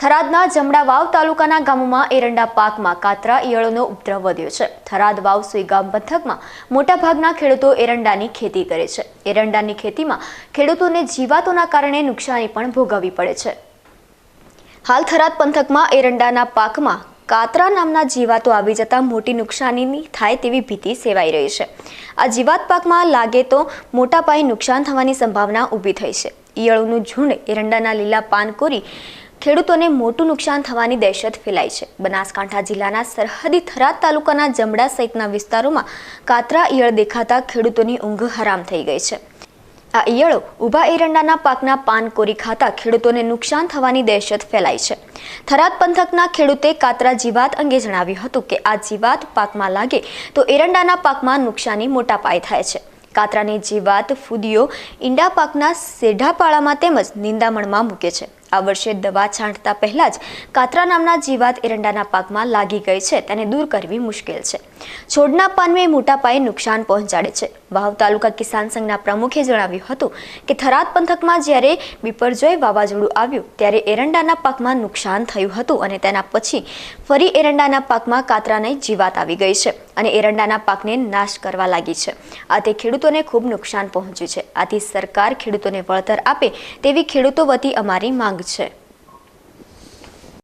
થરાદના જમણા વાવ તાલુકાના ગામોમાં એરંડા પાકમાં કાતરા, ઈયળોનો ઉપદ્રવ વધ્યો છે. થરાદ વાવ સુઈગામ પંથકમાં મોટાભાગના ખેડૂતો એરંડાની ખેતી કરે છે. એરંડાની ખેતીમાં ખેડૂતોને જીવાતોના કારણે નુકસાની પણ ભોગવવી પડે છે. હાલ થરાદ પંથકમાં એરંડાના પાકમાં કાતરા નામના જીવાતો આવી જતા મોટી નુકસાનીની થાય તેવી ભીતિ સેવાઈ રહી છે. આ જીવાત પાકમાં લાગે તો મોટા પાયે નુકસાન થવાની સંભાવના ઊભી થઈ છે. ઈયળોનું ઝુંડ એરંડાના લીલા પાન કોરી ખેડૂતોને મોટું નુકસાન થવાની દહેશત ફેલાઈ છે. બનાસકાંઠા જિલ્લાના સરહદી થરાદ તાલુકાના જમડા સહિતના વિસ્તારોમાં કાતરા ઈયળ દેખાતા ખેડૂતોની ઊંઘ હરામ થઈ ગઈ છે. આ ઈયળો ઊભા એરંડાના પાકના પાન કોરી ખાતા ખેડૂતોને નુકસાન થવાની દહેશત ફેલાઈ છે. થરાદ પંથકના ખેડૂતે કાતરા જીવાત અંગે જણાવ્યું હતું કે આ જીવાત પાકમાં લાગે તો એરંડાના પાકમાં નુકસાની મોટા પાયે થાય છે. કાતરાની જીવાત ફૂદીઓ ઈંડા પાકના સેઢાપાળામાં તેમજ નિંદામણમાં મૂકે છે. આ વર્ષે દવા છાંટતા પહેલા જ કાતરા નામના જીવાત એરંડાના પાકમાં લાગી ગઈ છે, તેને દૂર કરવી મુશ્કેલ છે. છોડના પાનને મોટા પાયે નુકસાન પહોંચાડે છે. વાવ તાલુકા કિસાન સંઘના પ્રમુખે જણાવ્યું હતું કે થરાદ પંથકમાં જ્યારે બિપરજોય વાવાઝોડું આવ્યું ત્યારે એરંડાના પાકમાં નુકસાન થયું હતું અને તેના પછી ફરી એરંડાના પાકમાં કાતરાની જીવાત આવી ગઈ છે અને એરંડાના પાકને નાશ કરવા લાગી છે. આથી ખેડૂતોને ખૂબ નુકસાન પહોંચ્યું છે. આથી સરકાર ખેડૂતોને વળતર આપે તેવી ખેડૂતો વતી અમારી માંગ છે.